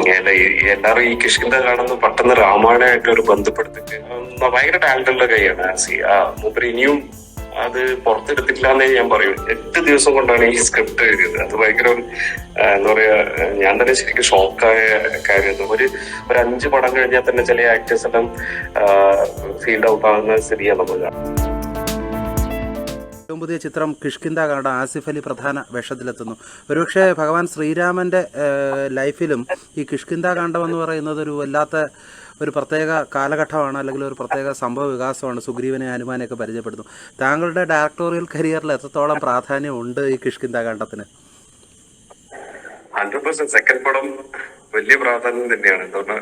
അല്ല, എല്ലാവരും ഈ കിഷ്കിന്ത കാണുന്ന പെട്ടെന്ന് രാമായണമായിട്ട് ഒരു ബന്ധപ്പെടുത്തിട്ട് ഭയങ്കര ടാലന്റുള്ള കൈയാണ് ആസി ആ മൂപ്പര് ഇനിയും അത് പുറത്തെടുത്തിട്ടില്ല എന്നേ ഞാൻ പറയും. എട്ട് ദിവസം കൊണ്ടാണ് ഈ സ്ക്രിപ്റ്റ് എഴുതിയത്. അത് ഭയങ്കര ഒരു, എന്താ പറയാ ഞാൻ തന്നെ ശരിക്കും ഷോക്കായ കാര്യമായിരുന്നു. ഒരു ഒരു അഞ്ച് പടം കഴിഞ്ഞാൽ തന്നെ ചില ആക്ടേഴ്സ് എല്ലാം ഫീൽഡ് ഔട്ട് ആകുന്ന സ്ഥിതിയാണ് നമുക്ക് ഏറ്റവും പുതിയ ചിത്രം കിഷ്കിന്ത കന്നഡ ആസിഫ് അലി പ്രധാന വേഷത്തിലെത്തുന്നു. ഒരുപക്ഷെ ഭഗവാൻ ശ്രീരാമന്റെ ലൈഫിലും ഈ കിഷ്കിന്ത കാണ്ഡം എന്ന് പറയുന്നത് ഒരു വല്ലാത്ത ഒരു പ്രത്യേക കാലഘട്ടമാണ് അല്ലെങ്കിൽ ഒരു പ്രത്യേക സംഭവ വികാസമാണ്. സുഗ്രീവനെ ഹനുമാനെയൊക്കെ പരിചയപ്പെടുന്നു. താങ്കളുടെ ഡയറക്ടോറിയൽ കരിയറിൽ എത്രത്തോളം പ്രാധാന്യം ഉണ്ട് ഈ കിഷ്കിന്ത കാണ്ഡത്തിന്? സെക്കൻഡ് പടം വലിയ പ്രാധാന്യം തന്നെയാണ്. എന്തുകൊണ്ട്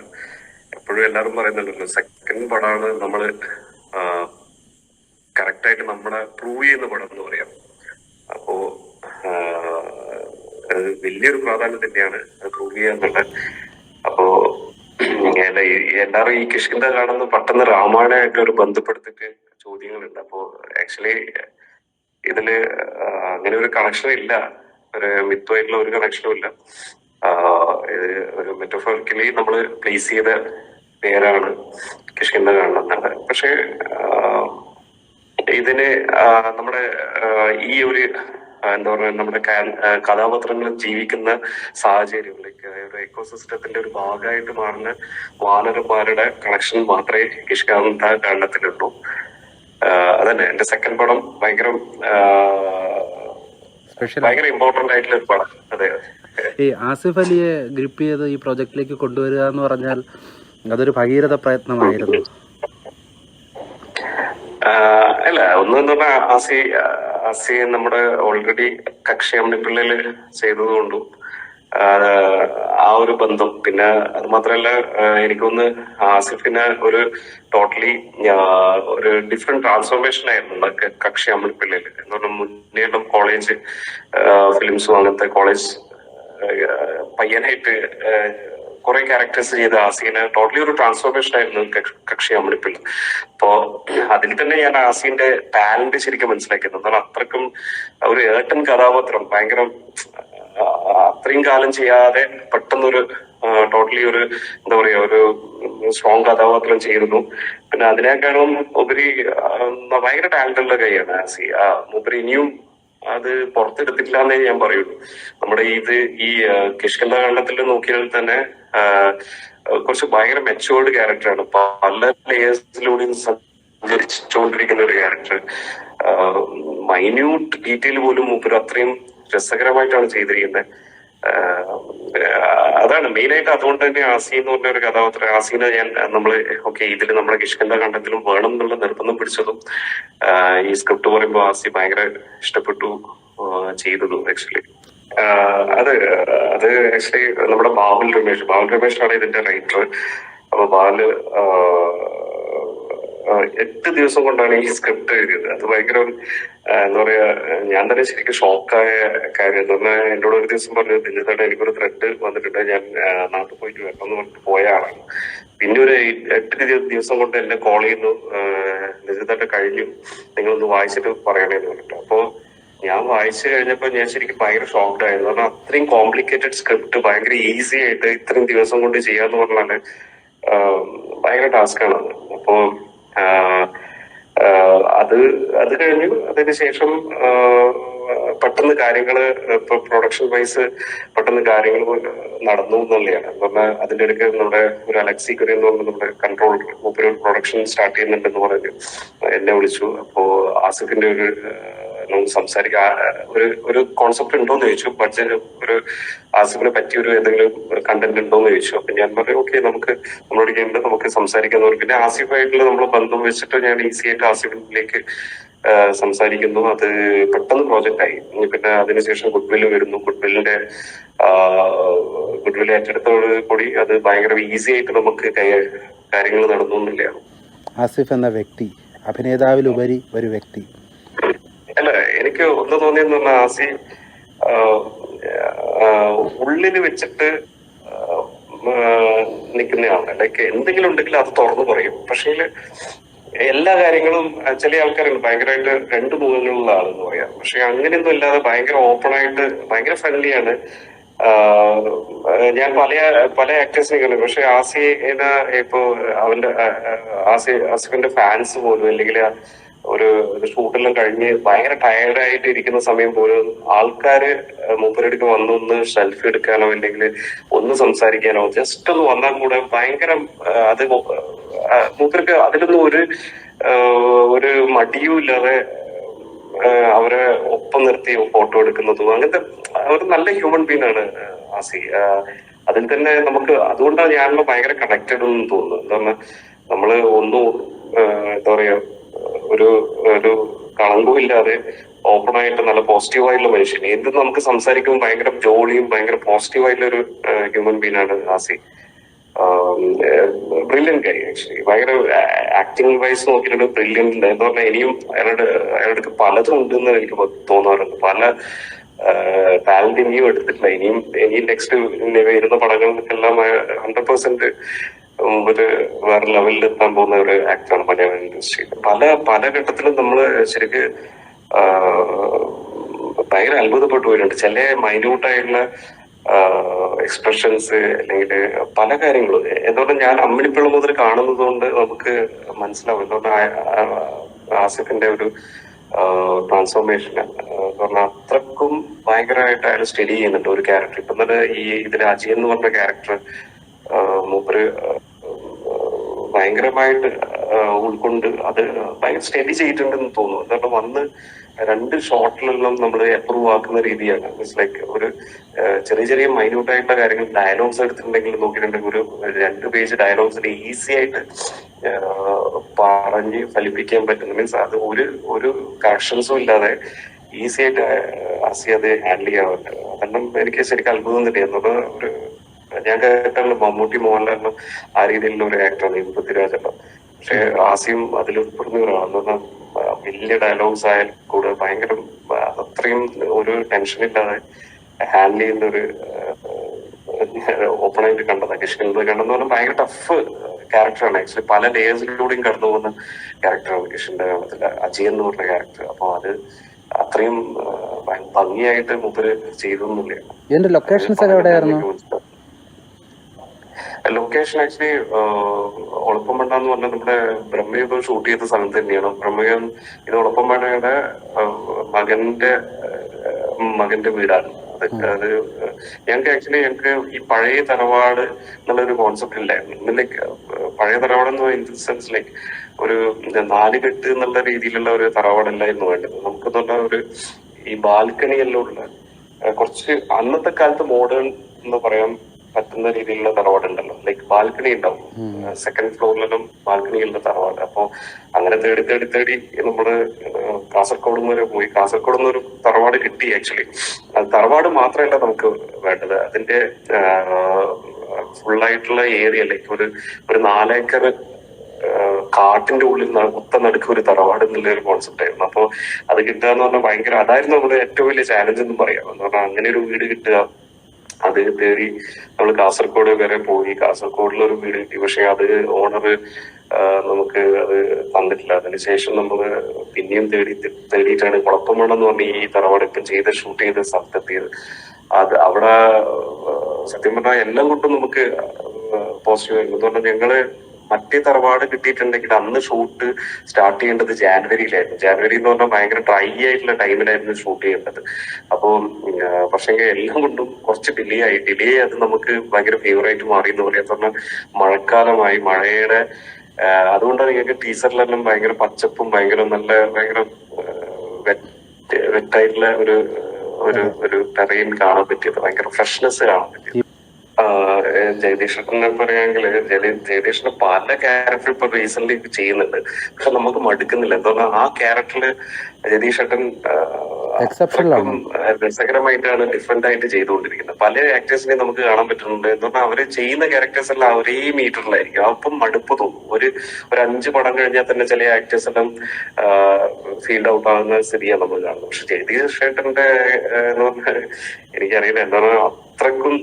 എപ്പോഴും എല്ലാവരും പറയുന്നുണ്ടല്ലോ സെക്കൻഡ് പടമാണ് നമ്മൾ കറക്റ്റ് ആയിട്ട് നമ്മളെ പ്രൂവ് ചെയ്യുന്ന പടം എന്ന് പറയാം. അപ്പോ വലിയൊരു പ്രാധാന്യം തന്നെയാണ് പ്രൂവ് ചെയ്യാന്നുള്ളത് അപ്പോ എല്ലാരും ഈ- കിഷ്കിന്ത കാണുന്ന പെട്ടെന്ന് രാമായണമായിട്ട് ഒരു ബന്ധപ്പെടുത്തിട്ട് ചോദ്യങ്ങളുണ്ട്. അപ്പോ ആക്ച്വലി ഇതിൽ അങ്ങനെ ഒരു കണക്ഷൻ ഇല്ല. ഒരു മിത്തുമായിട്ടുള്ള ഒരു കണക്ഷനും ഇല്ല. ഇത് ഒരു മെറ്റഫോറിക്കലി നമ്മൾ പ്ലേസ് ചെയ്ത പേരാണ് കിഷ്കിന്ത കാണുന്നത്. പക്ഷേ ഇതിന് നമ്മുടെ ഈ ഒരു എന്താ പറയുക നമ്മുടെ കഥാപാത്രങ്ങൾ ജീവിക്കുന്ന സാഹചര്യങ്ങളിലേക്ക് ഒരു എക്കോസിസ്റ്റത്തിന്റെ ഒരു ഭാഗമായിട്ട് മാറുന്ന വാനരന്മാരുടെ കണക്ഷൻ മാത്രമേ കിഷ്കാന്ത കാരണത്തിലുള്ളൂ. അതന്നെ. എന്റെ സെക്കൻഡ് പടം ഭയങ്കര ഭയങ്കര ഇമ്പോർട്ടന്റ് ആയിട്ടുള്ള ഒരു പടം. അതെ ഈ ആസിഫ് അലിയെ ഗ്രിപ്പ് ചെയ്ത് ഈ പ്രൊജക്റ്റിലേക്ക് കൊണ്ടുവരിക എന്ന് പറഞ്ഞാൽ അതൊരു ഭഗീരഥ പ്രയത്നമായിരുന്നു. അല്ല ഒന്നെന്ന് പറഞ്ഞാൽ ആസി ആസി നമ്മുടെ ഓൾറെഡി കക്ഷി അമ്മിപ്പിള്ളിൽ ചെയ്തതുകൊണ്ടും ആഹ് ആ ഒരു ബന്ധം. പിന്നെ അത് മാത്രല്ല എനിക്കൊന്ന് ആസിഫിന് ഒരു ടോട്ടലി ഒരു ഡിഫറെന്റ് ട്രാൻസ്ഫോർമേഷൻ ആയിരുന്നു കക്ഷി അമ്മിപ്പിള്ളിൽ എന്ന് പറഞ്ഞാൽ മുന്നേറും കോളേജ് ഫിലിംസും അങ്ങനത്തെ കോളേജ് പയ്യനായിട്ട് കുറെ ക്യാരക്ടേഴ്സ് ചെയ്ത ആസീന് ടോട്ടലി ഒരു ട്രാൻസ്ഫോർമേഷൻ ആയിരുന്നു കക്ഷ- അമ്മിണിപ്പിള്ള അപ്പോ അതിൽ തന്നെ ഞാൻ ആസീന്റെ ടാലന്റ് ശരിക്കും മനസ്സിലാക്കിയത്. എന്നാൽ അത്രക്കും ഒരു ഏട്ടൻ കഥാപാത്രം. ഭയങ്കര അത്രയും കാലം ചെയ്യാതെ പെട്ടെന്നൊരു ടോട്ടലി ഒരു എന്താ പറയാ ഒരു സ്ട്രോങ് കഥാപാത്രം ചെയ്തിരുന്നു. പിന്നെ അതിനേക്കാളും ഉപരി ഭയങ്കര ടാലന്റ് ഉള്ള കൈയാണ് ആസി ഉപരി ഇനിയും അത് പുറത്തെടുത്തിട്ടില്ല എന്നേ ഞാൻ പറയുള്ളൂ. നമ്മുടെ ഇത് ഈ കിഷ്കന്ധ കണ്ടത്തിൽ നോക്കിയാൽ തന്നെ കുറച്ച് ഭയങ്കര മെച്ചുവേർഡ് ക്യാരക്ടറാണ് പല ലേയേഴ്സിലൂടെ സഞ്ചരിച്ചുകൊണ്ടിരിക്കുന്ന ഒരു ക്യാരക്ടർ മൈന്യൂട്ട് ഡീറ്റെയിൽ പോലും മൂപ്പര് അത്രയും രസകരമായിട്ടാണ് ചെയ്തിരിക്കുന്നത് അതാണ് മെയിൻ ആയിട്ട് അതുകൊണ്ട് തന്നെ ആസി എന്ന് പറഞ്ഞ ഒരു കഥാപാത്രം ആസീനെ ഞാൻ നമ്മൾ ഓക്കെ ഇതിൽ നമ്മുടെ കിഷ്കന്ധ കണ്ടത്തിലും വേണം എന്നുള്ള നിർബന്ധം പിടിച്ചതും ഈ സ്ക്രിപ്റ്റ് പറയുമ്പോൾ ആസി ഭയങ്കര ഇഷ്ടപ്പെട്ടു ചെയ്തതും ആക്ച്വലി അത് അത് ആക്ച്വലി നമ്മുടെ ബാബുൽ രമേശ്. ബാബുൽ ആണ് ഇതിന്റെ റൈറ്റർ അപ്പൊ ബാൽ എട്ട് ദിവസം കൊണ്ടാണ് ഈ സ്ക്രിപ്റ്റ് എഴുതിയത്. അത് ഭയങ്കര എന്താ പറയാ ഞാൻ തന്നെ ശരിക്കും ഷോക്കായ കാര്യം. പറഞ്ഞാൽ എന്നോട് ഒരു ദിവസം പറഞ്ഞു ദിനത്തോടെ എനിക്കൊരു ത്രെഡ് വന്നിട്ടുണ്ട്. ഞാൻ നാട്ടിൽ പോയിട്ട് വരണം എന്ന് പറഞ്ഞിട്ട് പോയ ആളാണ്. പിന്നെ ഒരു എട്ട് ദിവ- ദിവസം കൊണ്ട് എന്നെ കോൾ ചെയ്യുന്നു. നിജിതായിട്ട് കഴിഞ്ഞു. നിങ്ങളൊന്ന് വായിച്ചിട്ട് പറയണേന്ന് പറഞ്ഞിട്ട്. അപ്പോ ഞാൻ വായിച്ചു കഴിഞ്ഞപ്പോ ഞാൻ ശരിക്കും ഭയങ്കര ഷോക്ക്ഡ് ആയിരുന്നു. കാരണം അത്രയും കോംപ്ലിക്കേറ്റഡ് സ്ക്രിപ്റ്റ് ഭയങ്കര ഈസി ആയിട്ട് ഇത്രയും ദിവസം കൊണ്ട് ചെയ്യാന്ന് പറഞ്ഞാൽ ഭയങ്കര ടാസ്ക് ആണ്. അത് അപ്പോ അത് അത് കഴിഞ്ഞു. അതിന് ശേഷം പെട്ടെന്ന് കാര്യങ്ങൾ ഇപ്പൊ പ്രൊഡക്ഷൻ വൈസ് പെട്ടെന്ന് കാര്യങ്ങൾ നടന്നു എന്നുള്ളതാണ്. എന്ന് പറഞ്ഞാൽ അതിന്റെ ഇടയ്ക്ക് നമ്മുടെ ഒരു അലക്സി കുര്യൻ എന്ന് പറഞ്ഞ നമ്മുടെ കൺട്രോൾ മൂപ്പര് പ്രൊഡക്ഷൻ സ്റ്റാർട്ട് ചെയ്യുന്നുണ്ടെന്ന് പറഞ്ഞ് എന്നെ വിളിച്ചു. അപ്പോ ആസിഫിന്റെ ഒരു നമുക്ക് ഒരു ഒരു കോൺസെപ്റ്റ് ഉണ്ടോന്ന് ചോദിച്ചു. ബഡ്ജറ്റ് ഒരു ആസിഫിനെ പറ്റിയ ഒരു എന്തെങ്കിലും കണ്ടന്റ് ഉണ്ടോ എന്ന് ചോദിച്ചു. അപ്പൊ ഞാൻ പറഞ്ഞു ഓക്കെ നമുക്ക് നമ്മളോട് ഉണ്ട് നമുക്ക് സംസാരിക്കാന്ന് പറഞ്ഞു. പിന്നെ ആസിഫായിട്ടുള്ള നമ്മൾ ബന്ധം വെച്ചിട്ട് ഞാൻ ഈസി ആയിട്ട് ആസിഫിലേക്ക് സംസാരിക്കുന്നു. അത് പെട്ടെന്ന് പ്രോജക്റ്റ് ആയി. പിന്നെ അതിനുശേഷം ഗുഡ്വില്ല് വരുന്നു. ഗുഡ്വില്ലിന്റെ ഗുഡ്വില്ല് ഏറ്റെടുത്തോട് കൂടി അത് ഭയങ്കര ഈസി ആയിട്ട് നമുക്ക് കാര്യങ്ങൾ നടന്നു ആസിഫ് എന്ന വ്യക്തി അഭിനേതാവിലുപരി ഒരു വ്യക്തി. ഒന്ന് തോന്നിയെന്ന് പറഞ്ഞാൽ ആസി ഉള്ളിൽ വെച്ചിട്ട് നിൽക്കുന്നതാണ് ലൈക്ക് എന്തെങ്കിലും ഉണ്ടെങ്കിൽ അത് തുറന്നു പറയും. പക്ഷേ എല്ലാ കാര്യങ്ങളും ചില ആൾക്കാരുണ്ട്. ഭയങ്കരമായിട്ട് രണ്ട് മുഖങ്ങളുള്ള ആളെന്ന് പറയാം. പക്ഷെ അങ്ങനെയൊന്നും ഇല്ലാതെ ഭയങ്കര ഓപ്പൺ ആയിട്ട് ഭയങ്കര ഫ്രണ്ട്ലിയാണ് ഞാൻ പല പല ആക്ടേഴ്സിനെ കണ്ടു. പക്ഷെ ആസിനെ ഇപ്പോ അവന്റെ ആസി ആസിഫിന്റെ ഫാൻസ് പോലും അല്ലെങ്കിൽ ഒരു ഷൂട്ടെല്ലാം കഴിഞ്ഞ് ഭയങ്കര ടയർഡായിട്ട് ഇരിക്കുന്ന സമയം പോലും ആൾക്കാര് മൂപ്പരടുക്ക് വന്നൊന്ന് സെൽഫി എടുക്കാനോ അല്ലെങ്കിൽ ഒന്ന് സംസാരിക്കാനോ ജസ്റ്റ് ഒന്ന് വന്നാൽ കൂടെ ഭയങ്കര അത് മൂപ്പർക്ക് അതിലൊന്നും ഒരു ഒരു മടിയും ഇല്ലാതെ അവരെ ഒപ്പം നിർത്തി ഫോട്ടോ എടുക്കുന്നതും അങ്ങനത്തെ ഒരു നല്ല ഹ്യൂമൻ ബീങ് ആണ് ആസി. അതിൽ തന്നെ നമുക്ക് അതുകൊണ്ടാണ് ഞാൻ ഭയങ്കര കണക്റ്റഡ് എന്ന് തോന്നുന്നു നമ്മൾ ഒന്നും എന്താ പറയാ ഒരു ഒരു കളങ്കും ഇല്ലാതെ ഓപ്പൺ ആയിട്ട് നല്ല പോസിറ്റീവ് ആയിട്ടുള്ള മനുഷ്യൻ. എന്ത് നമുക്ക് സംസാരിക്കുമ്പോൾ ഭയങ്കര ജോളിയും ഭയങ്കര പോസിറ്റീവ് ആയിട്ടുള്ള ഒരു ഹ്യൂമൻ ബീങ് ആണ് ആസി ബ്രില്യൻ കൈ ആക്ച്വലി ഭയങ്കര ആക്ടിങ് വൈസ് നോക്കിയിട്ട് ബ്രില്യൻ എന്ന് പറഞ്ഞാൽ ഇനിയും അയാളുടെ അയാളുടെ പലതും ഉണ്ടെന്ന് എനിക്ക് തോന്നാറുണ്ട്. പല ടാലന്റ് ഇനിയും എടുത്തിട്ടില്ല. ഇനിയും ഇനിയും നെക്സ്റ്റ് വരുന്ന പടങ്ങൾക്കെല്ലാം ഹൺഡ്രഡ് പെർസെന്റ് ഒരു വേറെ ലെവലിൽ എത്താൻ പോകുന്ന ഒരു ആക്ടറാണ് മലയാളം ഇൻഡസ്ട്രിയിൽ പല പല ഘട്ടത്തിലും നമ്മൾ ശരിക്ക് ഭയങ്കര അത്ഭുതപ്പെട്ടു പോയിട്ടുണ്ട്. ചില മൈന്യൂട്ടായിട്ടുള്ള എക്സ്പ്രഷൻസ് അല്ലെങ്കിൽ പല കാര്യങ്ങളും. എന്തുകൊണ്ട് ഞാൻ അമ്മിണിപ്പിള്ള മുതൽ കാണുന്നത് കൊണ്ട് നമുക്ക് മനസ്സിലാവും. എന്തുകൊണ്ട് ആസിഫിന്റെ ഒരു ട്രാൻസ്ഫോർമേഷൻ പറഞ്ഞാൽ അത്രക്കും ഭയങ്കരമായിട്ട് അയാൾ സ്റ്റഡി ചെയ്യുന്നുണ്ട് ഒരു ക്യാരക്ടർ ഇപ്പം തന്നെ ഈ ഇതിൽ അജയ് എന്ന് പറഞ്ഞ ക്യാരക്ടർ മൂപ്പര് ഭയങ്കരമായിട്ട് ഉൾക്കൊണ്ട് അത് ഭയങ്കര സ്റ്റഡി ചെയ്തിട്ടുണ്ടെന്ന് തോന്നുന്നു. കാരണം വന്ന് രണ്ട് ഷോട്ടിലെല്ലാം നമ്മൾ അപ്രൂവ് ആക്കുന്ന രീതിയാണ്. മീൻസ് ലൈക്ക് ഒരു ചെറിയ ചെറിയ മൈന്യൂട്ട് ആയിട്ടുള്ള കാര്യങ്ങൾ ഡയലോഗ്സ് എടുത്തിട്ടുണ്ടെങ്കിൽ നോക്കിയിട്ടുണ്ടെങ്കിൽ ഒരു രണ്ട് പേജ് ഡയലോഗ്സിന് ഈസി ആയിട്ട് പറഞ്ഞ് ഫലിപ്പിക്കാൻ പറ്റുന്നു മീൻസ് അത് ഒരു ഒരു കറക്ഷൻസും ഇല്ലാതെ ഈസി ആയിട്ട് അസി അത് ഹാൻഡിൽ ചെയ്യാറുണ്ട് അതെല്ലാം എനിക്ക് ശരിക്കും അത്ഭുതം തന്നെയായിരുന്നു. ഒരു ഞാൻ കേട്ടുള്ള മമ്മൂട്ടി മോഹൻലാലിനും ആ രീതിയിലുള്ള ഒരു ആക്ടറാണ് ഈ പൃഥ്വിരാജെല്ലാം പക്ഷെ ആസിയും അതിൽ ഉൾപ്പെടുന്ന പറഞ്ഞാൽ വലിയ ഡയലോഗ്സ് ആയാലും കൂടെ ഭയങ്കര അത്രയും ഒരു ടെൻഷൻ ഇല്ലാതെ ഹാൻഡിൽ ചെയ്യുന്ന ഒരു ഓപ്പൺ ആയിട്ട് കണ്ടത് കിഷ്കിന്ത് കണ്ടെന്ന് പറഞ്ഞാൽ ഭയങ്കര ടഫ് ക്യാരക്ടറാണ് ആക്ച്വലി പല ലേയേഴ്സിലൂടെയും കടന്നു പോകുന്ന ക്യാരക്ടറാണ് കിഷന്റെ കാണത്തില്ല അജയ് എന്ന് പറഞ്ഞ ക്യാരക്ടർ അപ്പൊ അത് അത്രയും ഭംഗിയായിട്ട് മുപ്പര് ചെയ്തൊന്നുമില്ല ഇതിന്റെ ലൊക്കേഷൻസ് എവിടെയായിരുന്നു? ലൊക്കേഷൻ ആക്ച്വലി ഒളപ്പമണ്ണ എന്ന് പറഞ്ഞാൽ നമ്മുടെ ബ്രഹ്മയുഗം ഷൂട്ട് ചെയ്ത സ്ഥലം തന്നെയാണ്. ബ്രഹ്മയുഗം ഇത് ഒളപ്പമണ്ണയുടെ മകന്റെ മകന്റെ വീടാണ്. അത് ഞങ്ങൾക്ക് ആക്ച്വലി ഞങ്ങൾക്ക് ഈ പഴയ തറവാട് എന്നുള്ളൊരു കോൺസെപ്റ്റ് ഇല്ലായിരുന്നു. ലൈക്ക് പഴയ തറവാട് എന്ന് ഇൻ സെൻസ് ലൈക്ക് ഒരു നാലുകെട്ട് എന്നുള്ള രീതിയിലുള്ള ഒരു തറവാടല്ലായിരുന്നു വേണ്ടത്. നമുക്ക് നല്ല ഒരു ഈ ബാൽക്കണിയെല്ലാം ഉള്ള കുറച്ച് അന്നത്തെ കാലത്ത് മോഡേൺ എന്ന് പറയാൻ പറ്റുന്ന രീതിയിലുള്ള തറവാട് ഉണ്ടല്ലോ ലൈക്ക് ബാൽക്കണി ഉണ്ടാവും സെക്കൻഡ് ഫ്ലോറിലും ബാൽക്കണിയുള്ള തറവാട്. അപ്പൊ അങ്ങനെ തേടി തേടി തേടി നമ്മൾ കാസർഗോഡ് വരെ പോയി. കാസർഗോഡ് നിന്ന് ഒരു തറവാട് കിട്ടി ആക്ച്വലി തറവാട് മാത്രമല്ല നമുക്ക് വേണ്ടത്. അതിന്റെ ഫുള്ളായിട്ടുള്ള ഏരിയ ലൈക്ക് ഒരു ഒരു നാലേക്കർ കാട്ടിന്റെ ഉള്ളിൽ കുത്ത നടുക്ക് ഒരു തറവാട് എന്നുള്ള ഒരു കോൺസെപ്റ്റ് ആയിരുന്നു. അപ്പൊ അത് കിട്ടുക എന്ന് പറഞ്ഞാൽ ഭയങ്കര അതായിരുന്നു നമ്മുടെ ഏറ്റവും വലിയ ചാലഞ്ച് എന്ന് പറയാം. എന്ന് പറഞ്ഞാൽ അങ്ങനെ ഒരു വീട് കിട്ടുക അത് കയറി നമ്മൾ കാസർഗോഡ് വരെ പോയി. കാസർഗോഡിൽ ഒരു വീട് കിട്ടി. പക്ഷെ അത് ഓണർ നമുക്ക് അത് തന്നിട്ടില്ല. അതിനുശേഷം നമ്മൾ പിന്നെയും തേടി തേടിയിട്ടാണ് കുളപ്പമണ്ണം എന്ന് പറഞ്ഞ ഈ തറവാടിപ്പം ചെയ്ത ഷൂട്ട് ചെയ്ത സ്ഥലത്തെത്തിയത് അത് അവിടെ സത്യം പറഞ്ഞാൽ എല്ലാം കൊണ്ടും നമുക്ക് പോസിറ്റീവ് ആയിരുന്നു. അതുകൊണ്ട് ഞങ്ങൾ മറ്റേ തറവാട് കിട്ടിയിട്ടുണ്ടെങ്കിൽ അന്ന് ഷൂട്ട് സ്റ്റാർട്ട് ചെയ്യേണ്ടത് ജാനുവരിയിലായിരുന്നു. ജാനുവരി എന്ന് പറഞ്ഞാൽ ഭയങ്കര ഡ്രൈ ആയിട്ടുള്ള ടൈമിലായിരുന്നു ഷൂട്ട് ചെയ്യേണ്ടത്. അപ്പോൾ പക്ഷേ എല്ലാം കൊണ്ടും കുറച്ച് ഡിലേ ആയി. ഡിലേ അത് നമുക്ക് ഭയങ്കര ഫേവറായിട്ട് മാറി എന്ന് പറയാൻ പറഞ്ഞാൽ മഴക്കാലമായി മഴയുടെ അതുകൊണ്ടാണ് ഞങ്ങൾക്ക് ടീച്ചറിലെല്ലാം ഭയങ്കര പച്ചപ്പും ഭയങ്കര നല്ല ഭയങ്കര വെറ്റായിട്ടുള്ള ഒരു ഒരു ഒരു ടെറൈൻ കാണാൻ പറ്റിയത്. ഭയങ്കര ഫ്രഷ്നെസ് കാണാൻ ജഗദീഷനെ പറയുകയാണെങ്കിൽ ജഗദീഷിന്റെ പല ക്യാരക്ടർ ഇപ്പൊ റീസെന്റ് ചെയ്യുന്നുണ്ട്. പക്ഷെ നമുക്ക് മടുക്കുന്നില്ല. എന്താ ആ ക്യാരക്ടറിൽ ജഗദീഷ് ഏട്ടൻ രസകരമായിട്ടാണ് ഡിഫറെന്റ് ആയിട്ട് ചെയ്തുകൊണ്ടിരിക്കുന്നത്. പല ആക്ടേഴ്സിനെ നമുക്ക് കാണാൻ പറ്റുന്നുണ്ട്. എന്ന് പറഞ്ഞാൽ അവർ ചെയ്യുന്ന ക്യാരക്ടേഴ്സ് എല്ലാം ഒരേ മീറ്ററിലായിരിക്കും. അപ്പം മടുപ്പ് തോന്നും. ഒരു ഒരു അഞ്ച് പടം കഴിഞ്ഞാൽ തന്നെ ചില ആക്ടേഴ്സ് എല്ലാം ഫീൽഡ് ഔട്ട് ആകുന്ന സ്ഥിതിയാണ് നമ്മൾ കാണുന്നത്. പക്ഷെ ജഗദീഷ് ഏട്ടന്റെ എന്ന് പറഞ്ഞാൽ എനിക്കറിയില്ല. എന്താണ് അത്രക്കും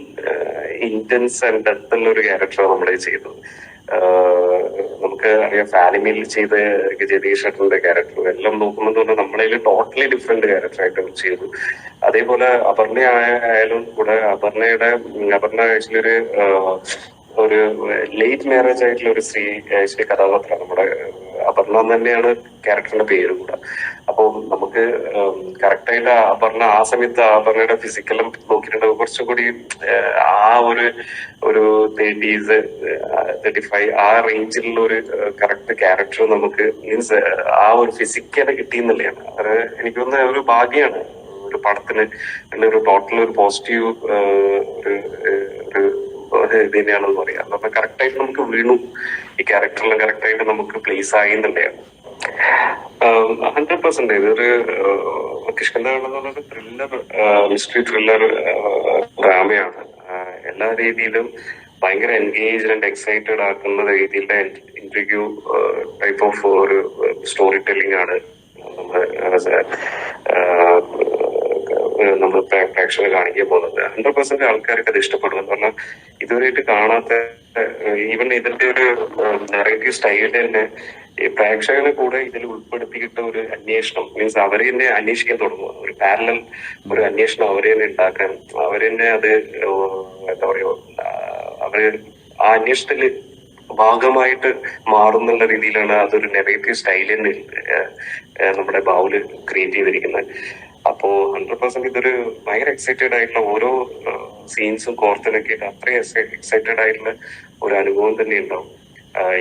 ഇന്റൻസ് ആൻഡ് ഡെപ്ത് ഉള്ള ഒരു ക്യാരക്ടറാണ് നമ്മൾ ചെയ്തത്. നമുക്ക് അറിയാം ഫാനിമിയിൽ ചെയ്ത ജഗദീഷ് ഷട്ടറിന്റെ ക്യാരക്ടർ എല്ലാം നോക്കുമ്പോൾ തന്നെ നമ്മളതിൽ ടോട്ടലി ഡിഫറെന്റ് അവർ ചെയ്തു. അതേപോലെ അപർണ ആയാലും കൂടെ അപർണയുടെ അപർണ ആക്ച്വലി ഒരു ഒരു ലേറ്റ് മാരേജ് ആയിട്ടുള്ള ഒരു സ്ത്രീ ആക്ച്വലി കഥാപാത്രമാണ് നമ്മുടെ അപർണ തന്നെയാണ് ക്യാരക്ടറിന്റെ പേര് കൂടെ. അപ്പൊ നമുക്ക് കറക്റ്റ് ആയിട്ട് അപർണ ആ സമയത്ത് അപർണയുടെ ഫിസിക്കലും നോക്കിയിട്ടുണ്ട്. കുറച്ചും കൂടി ആ ഒരു ഒരു തേർട്ടീസ് തേർട്ടി ഫൈവ് ആ റേഞ്ചിലുള്ള ഒരു കറക്റ്റ് ക്യാരക്ടർ നമുക്ക് മീൻസ് ആ ഒരു ഫിസിക്കൽ കിട്ടിയെന്നുള്ളതാണ്. അത് എനിക്ക് തോന്നുന്ന ഒരു ഭാഗ്യമാണ് ഒരു പടത്തിന് ഒരു ടോട്ടൽ ഒരു പോസിറ്റീവ് ഒരു ഒരു ഇത് തന്നെയാണെന്ന് പറയാം. അപ്പൊ കറക്റ്റ് ആയിട്ട് നമുക്ക് വീണു. ഈ ക്യാരക്ടറിലും കറക്റ്റ് ആയിട്ട് നമുക്ക് പ്ലേസ് ആയിരുന്നുണ്ടായിരുന്നു ഹൺഡ്രഡ് പെർസെന്റ് ഇതൊരു കിഷ്കന്ധാണെന്നുള്ള ത്രില്ലർ മിസ്റ്ററി ത്രില്ലർ ഡ്രാമയാണ്. എല്ലാ രീതിയിലും ഭയങ്കര എൻഗേജ്ഡ് എക്സൈറ്റഡ് ആക്കുന്ന രീതിയിലെ ഇന്റർവ്യൂ ടൈപ്പ് ഓഫ് ഒരു സ്റ്റോറി ടെല്ലിംഗ് ആണ്. നമ്മുടെ നമ്മൾ പ്രേക്ഷകരെ കാണിക്കാൻ പോകുന്നത്. ഹൺഡ്രഡ് പെർസെന്റ് ആൾക്കാർക്ക് അത് ഇഷ്ടപ്പെടും. പറഞ്ഞാൽ ഇതുവരെയായിട്ട് കാണാത്ത ഈവൻ ഇതിന്റെ ഒരു നെറേറ്റീവ് സ്റ്റൈൽ തന്നെ ഈ പ്രേക്ഷകനെ കൂടെ ഇതിൽ ഉൾപ്പെടുത്തിയിട്ട് ഒരു അന്വേഷണം. മീൻസ് അവരെ തന്നെ അന്വേഷിക്കാൻ തുടങ്ങുക. ഒരു പാരലൽ ഒരു അന്വേഷണം അവരെ തന്നെ ഉണ്ടാക്കാൻ. അവരെ തന്നെ അത് എന്താ പറയുക അവർ ആ അന്വേഷണത്തിൽ ഭാഗമായിട്ട് മാറുന്നുള്ള രീതിയിലാണ് അതൊരു നെഗറ്റീവ് ഏഹ് നമ്മുടെ ബാവുൽ ക്രിയേറ്റ് ചെയ്തിരിക്കുന്നത്. അപ്പോ ഹൺഡ്രഡ് പെർസെന്റ് ഇതൊരു ഭയങ്കര എക്സൈറ്റഡ് ആയിട്ടുള്ള ഓരോ സീൻസും കോർത്തിനൊക്കെ അത്രയും എക്സൈറ്റഡ് ആയിട്ടുള്ള ഒരു അനുഭവം തന്നെ ഉണ്ടാവും.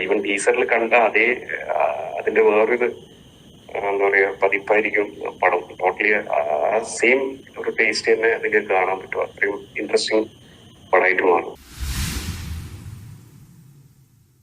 ഈവൻ ടീസറിൽ കണ്ട അതേ അതിന്റെ വേറൊരു എന്താ പറയാ പതിപ്പായിരിക്കും പടം. ടോട്ടലി സെയിം ഒരു ടേസ്റ്റ് തന്നെ അതിന് കാണാൻ പറ്റും. അത്രയും ഇൻട്രസ്റ്റിംഗ് പടമായിട്ട് മാറും.